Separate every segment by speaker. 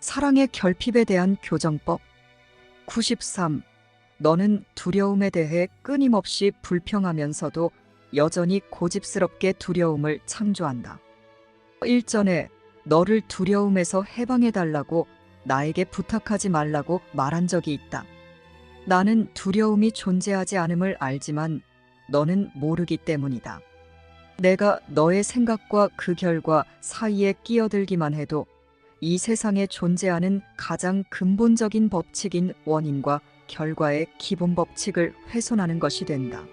Speaker 1: 사랑의 결핍에 대한 교정법 93. 너는 두려움에 대해 끊임없이 불평하면서도 여전히 고집스럽게 두려움을 창조한다. 일전에 너를 두려움에서 해방해달라고 나에게 부탁하지 말라고 말한 적이 있다. 나는 두려움이 존재하지 않음을 알지만 너는 모르기 때문이다. 내가 너의 생각과 그 결과 사이에 끼어들기만 해도 이 세상에 존재하는 가장 근본적인 법칙인 원인과 결과의 기본 법칙을 훼손하는 것이 된다.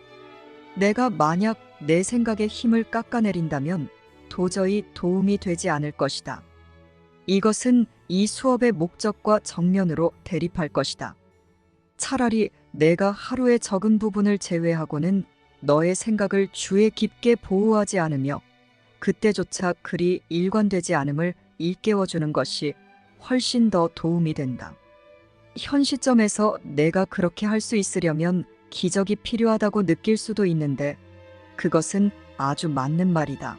Speaker 1: 내가 만약 내 생각에 힘을 깎아내린다면 도저히 도움이 되지 않을 것이다. 이것은 이 수업의 목적과 정면으로 대립할 것이다. 차라리 내가 하루의 적은 부분을 제외하고는 너의 생각을 주에 깊게 보호하지 않으며 그때조차 그리 일관되지 않음을 일깨워주는 것이 훨씬 더 도움이 된다. 현 시점에서 내가 그렇게 할 수 있으려면 기적이 필요하다고 느낄 수도 있는데 그것은 아주 맞는 말이다.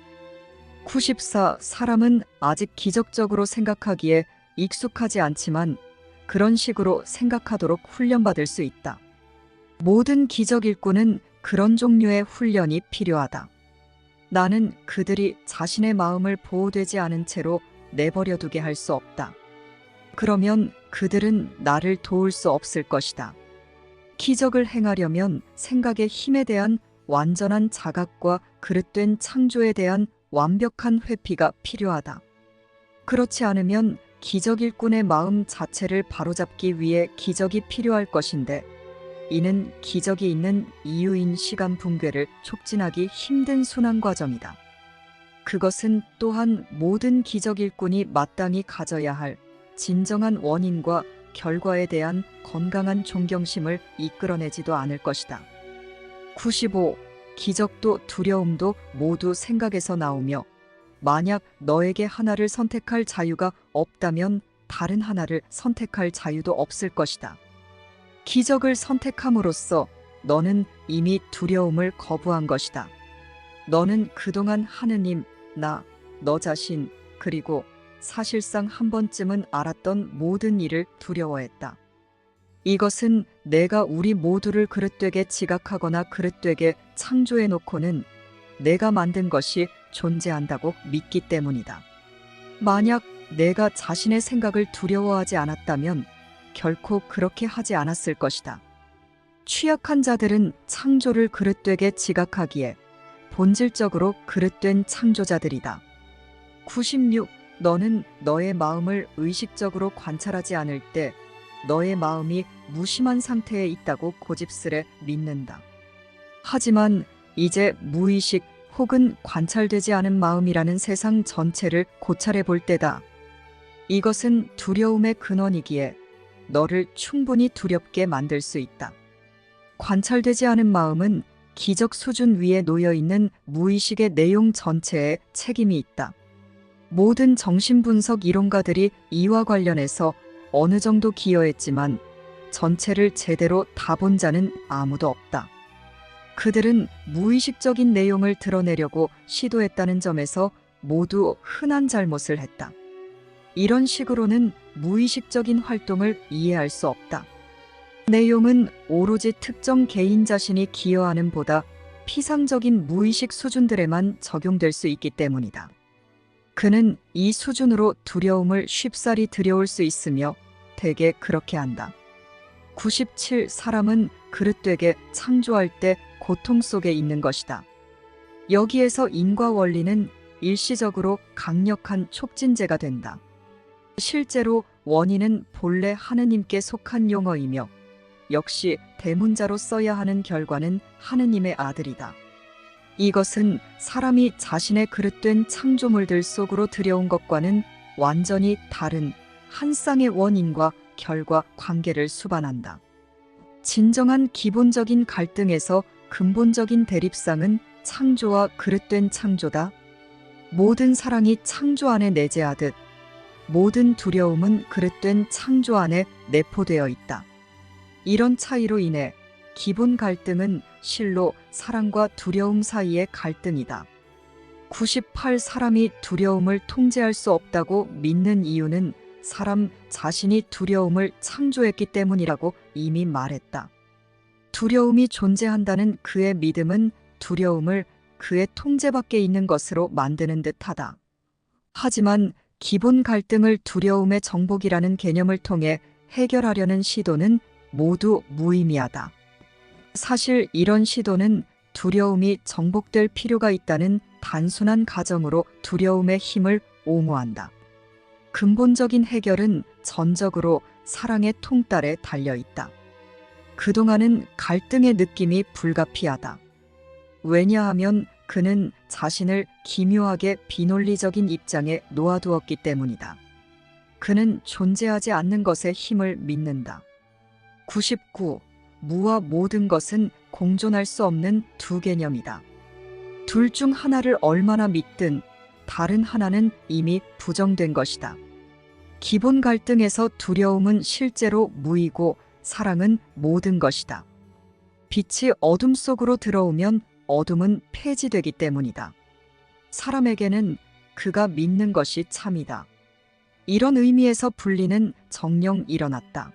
Speaker 1: 94. 사람은 아직 기적적으로 생각하기에 익숙하지 않지만 그런 식으로 생각하도록 훈련받을 수 있다. 모든 기적 일꾼은 그런 종류의 훈련이 필요하다. 나는 그들이 자신의 마음을 보호되지 않은 채로 내버려 두게 할 수 없다. 그러면 그들은 나를 도울 수 없을 것이다. 기적을 행하려면 생각의 힘에 대한 완전한 자각과 그릇된 창조에 대한 완벽한 회피가 필요하다. 그렇지 않으면 기적 일꾼의 마음 자체를 바로잡기 위해 기적이 필요할 것인데 이는 기적이 있는 이유인 시간 붕괴를 촉진하기 힘든 순환 과정이다. 그것은 또한 모든 기적 일꾼이 마땅히 가져야 할 진정한 원인과 결과에 대한 건강한 존경심을 이끌어내지도 않을 것이다. 95. 기적도 두려움도 모두 생각에서 나오며 만약 너에게 하나를 선택할 자유가 없다면 다른 하나를 선택할 자유도 없을 것이다. 기적을 선택함으로써 너는 이미 두려움을 거부한 것이다. 너는 그동안 하느님, 나, 너 자신, 그리고 사실상 한 번쯤은 알았던 모든 일을 두려워했다. 이것은 내가 우리 모두를 그릇되게 지각하거나 그릇되게 창조해 놓고는 내가 만든 것이 존재한다고 믿기 때문이다. 만약 내가 자신의 생각을 두려워하지 않았다면 결코 그렇게 하지 않았을 것이다. 취약한 자들은 창조를 그릇되게 지각하기에 본질적으로 그릇된 창조자들이다. 96. 너는 너의 마음을 의식적으로 관찰하지 않을 때 너의 마음이 무심한 상태에 있다고 고집스레 믿는다. 하지만 이제 무의식 혹은 관찰되지 않은 마음이라는 세상 전체를 고찰해 볼 때다. 이것은 두려움의 근원이기에 너를 충분히 두렵게 만들 수 있다. 관찰되지 않은 마음은 기적 수준 위에 놓여 있는 무의식의 내용 전체에 책임이 있다. 모든 정신분석 이론가들이 이와 관련해서 어느 정도 기여했지만 전체를 제대로 다 본 자는 아무도 없다. 그들은 무의식적인 내용을 드러내려고 시도했다는 점에서 모두 흔한 잘못을 했다. 이런 식으로는 무의식적인 활동을 이해할 수 없다. 내용은 오로지 특정 개인 자신이 기여하는 보다 피상적인 무의식 수준들에만 적용될 수 있기 때문이다. 그는 이 수준으로 두려움을 쉽사리 들여올 수 있으며 대개 그렇게 한다. 97 사람은 그릇되게 창조할 때 고통 속에 있는 것이다. 여기에서 인과 원리는 일시적으로 강력한 촉진제가 된다. 실제로 원인은 본래 하느님께 속한 용어이며 역시 대문자로 써야 하는 결과는 하느님의 아들이다. 이것은 사람이 자신의 그릇된 창조물들 속으로 들여온 것과는 완전히 다른 한 쌍의 원인과 결과 관계를 수반한다. 진정한 기본적인 갈등에서 근본적인 대립상은 창조와 그릇된 창조다. 모든 사랑이 창조 안에 내재하듯 모든 두려움은 그릇된 창조 안에 내포되어 있다. 이런 차이로 인해 기본 갈등은 실로 사랑과 두려움 사이의 갈등이다. 98 사람이 두려움을 통제할 수 없다고 믿는 이유는 사람 자신이 두려움을 창조했기 때문이라고 이미 말했다. 두려움이 존재한다는 그의 믿음은 두려움을 그의 통제 밖에 있는 것으로 만드는 듯하다. 하지만 기본 갈등을 두려움의 정복이라는 개념을 통해 해결하려는 시도는 모두 무의미하다. 사실 이런 시도는 두려움이 정복될 필요가 있다는 단순한 가정으로 두려움의 힘을 옹호한다. 근본적인 해결은 전적으로 사랑의 통달에 달려 있다. 그동안은 갈등의 느낌이 불가피하다. 왜냐하면 그는 자신을 기묘하게 비논리적인 입장에 놓아두었기 때문이다. 그는 존재하지 않는 것에 힘을 믿는다. 99. 무와 모든 것은 공존할 수 없는 두 개념이다. 둘 중 하나를 얼마나 믿든 다른 하나는 이미 부정된 것이다. 기본 갈등에서 두려움은 실제로 무이고 사랑은 모든 것이다. 빛이 어둠 속으로 들어오면 어둠은 폐지되기 때문이다. 사람에게는 그가 믿는 것이 참이다. 이런 의미에서 분리는 정령 일어났다.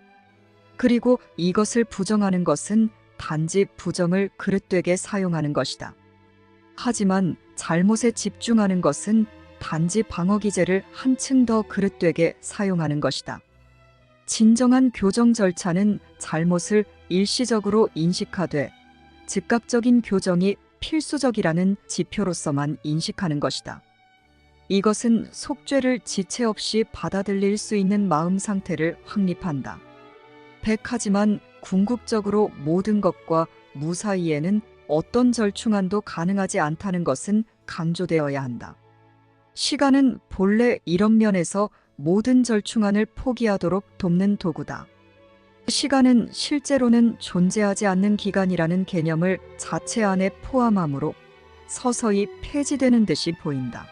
Speaker 1: 그리고 이것을 부정하는 것은 단지 부정을 그릇되게 사용하는 것이다. 하지만 잘못에 집중하는 것은 단지 방어 기제를 한층 더 그릇되게 사용하는 것이다. 진정한 교정 절차는 잘못을 일시적으로 인식하되 즉각적인 교정이 필수적이라는 지표로서만 인식하는 것이다. 이것은 속죄를 지체 없이 받아들일 수 있는 마음 상태를 확립한다. 백하지만 궁극적으로 모든 것과 무사이에는 어떤 절충안도 가능하지 않다는 것은 강조되어야 한다. 시간은 본래 이런 면에서 모든 절충안을 포기하도록 돕는 도구다. 시간은 실제로는 존재하지 않는 기간이라는 개념을 자체 안에 포함하므로 서서히 폐지되는 듯이 보인다.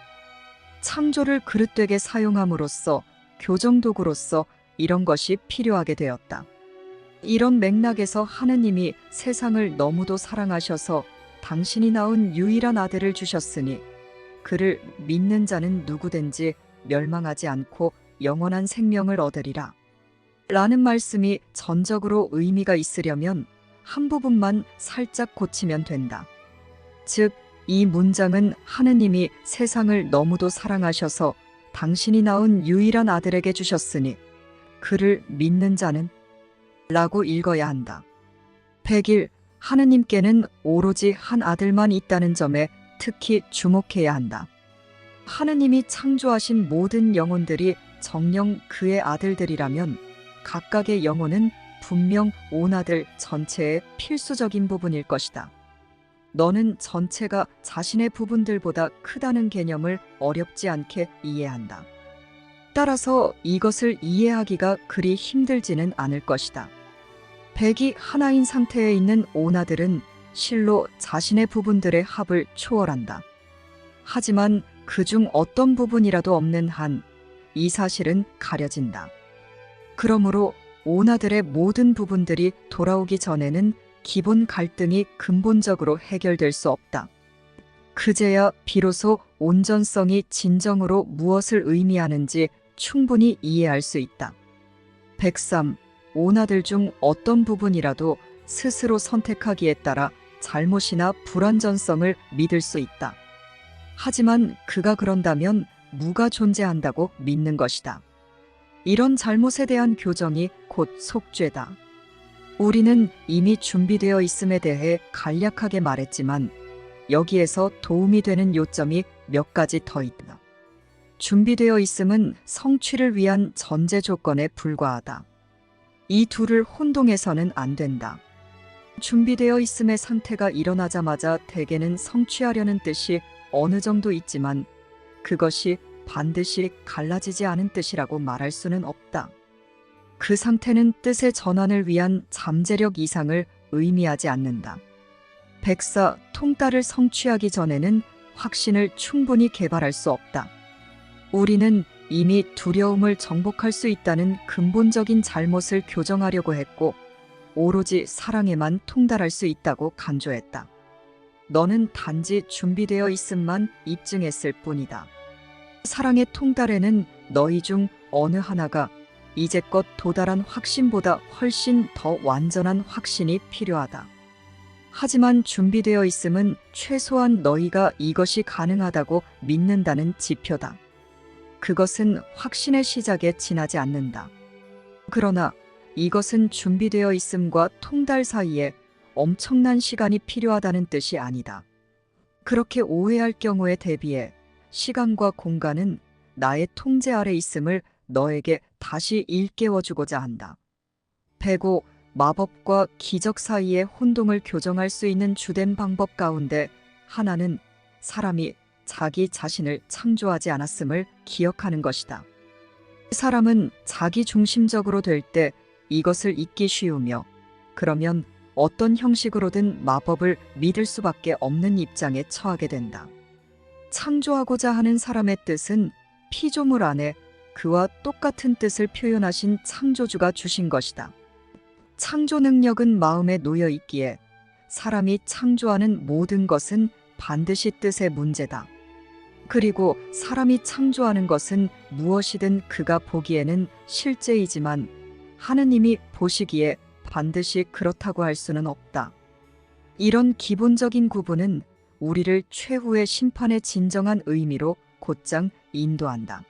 Speaker 1: 창조를 그릇되게 사용함으로써 교정도구로서 이런 것이 필요하게 되었다. 이런 맥락에서 하느님이 세상을 너무도 사랑하셔서 당신이 낳은 유일한 아들을 주셨으니 그를 믿는 자는 누구든지 멸망하지 않고 영원한 생명을 얻으리라. 라는 말씀이 전적으로 의미가 있으려면 한 부분만 살짝 고치면 된다. 즉, 이 문장은 하느님이 세상을 너무도 사랑하셔서 당신이 낳은 유일한 아들에게 주셨으니 그를 믿는 자는 라고 읽어야 한다. 100일 하느님께는 오로지 한 아들만 있다는 점에 특히 주목해야 한다. 하느님이 창조하신 모든 영혼들이 정령 그의 아들들이라면 각각의 영혼은 분명 온 아들 전체의 필수적인 부분일 것이다. 너는 전체가 자신의 부분들보다 크다는 개념을 어렵지 않게 이해한다. 따라서 이것을 이해하기가 그리 힘들지는 않을 것이다. 백이 하나인 상태에 있는 오나들은 실로 자신의 부분들의 합을 초월한다. 하지만 그중 어떤 부분이라도 없는 한 이 사실은 가려진다. 그러므로 오나들의 모든 부분들이 돌아오기 전에는 기본 갈등이 근본적으로 해결될 수 없다. 그제야 비로소 온전성이 진정으로 무엇을 의미하는지 충분히 이해할 수 있다. 103. 오나들 중 어떤 부분이라도 스스로 선택하기에 따라 잘못이나 불완전성을 믿을 수 있다. 하지만 그가 그런다면 무가 존재한다고 믿는 것이다. 이런 잘못에 대한 교정이 곧 속죄다. 우리는 이미 준비되어 있음에 대해 간략하게 말했지만 여기에서 도움이 되는 요점이 몇 가지 더 있다. 준비되어 있음은 성취를 위한 전제 조건에 불과하다. 이 둘을 혼동해서는 안 된다. 준비되어 있음의 상태가 일어나자마자 대개는 성취하려는 뜻이 어느 정도 있지만 그것이 반드시 갈라지지 않은 뜻이라고 말할 수는 없다. 그 상태는 뜻의 전환을 위한 잠재력 이상을 의미하지 않는다. 백사 통달을 성취하기 전에는 확신을 충분히 개발할 수 없다. 우리는 이미 두려움을 정복할 수 있다는 근본적인 잘못을 교정하려고 했고, 오로지 사랑에만 통달할 수 있다고 강조했다. 너는 단지 준비되어 있음만 입증했을 뿐이다. 사랑의 통달에는 너희 중 어느 하나가 이제껏 도달한 확신보다 훨씬 더 완전한 확신이 필요하다. 하지만 준비되어 있음은 최소한 너희가 이것이 가능하다고 믿는다는 지표다. 그것은 확신의 시작에 지나지 않는다. 그러나 이것은 준비되어 있음과 통달 사이에 엄청난 시간이 필요하다는 뜻이 아니다. 그렇게 오해할 경우에 대비해 시간과 공간은 나의 통제 아래 있음을 너에게 다시 일깨워주고자 한다. 배고 마법과 기적 사이의 혼동을 교정할 수 있는 주된 방법 가운데 하나는 사람이 자기 자신을 창조하지 않았음을 기억하는 것이다. 사람은 자기 중심적으로 될 때 이것을 잊기 쉬우며 그러면 어떤 형식으로든 마법을 믿을 수밖에 없는 입장에 처하게 된다. 창조하고자 하는 사람의 뜻은 피조물 안에 그와 똑같은 뜻을 표현하신 창조주가 주신 것이다. 창조 능력은 마음에 놓여 있기에 사람이 창조하는 모든 것은 반드시 뜻의 문제다. 그리고 사람이 창조하는 것은 무엇이든 그가 보기에는 실제이지만 하느님이 보시기에 반드시 그렇다고 할 수는 없다. 이런 기본적인 구분은 우리를 최후의 심판의 진정한 의미로 곧장 인도한다.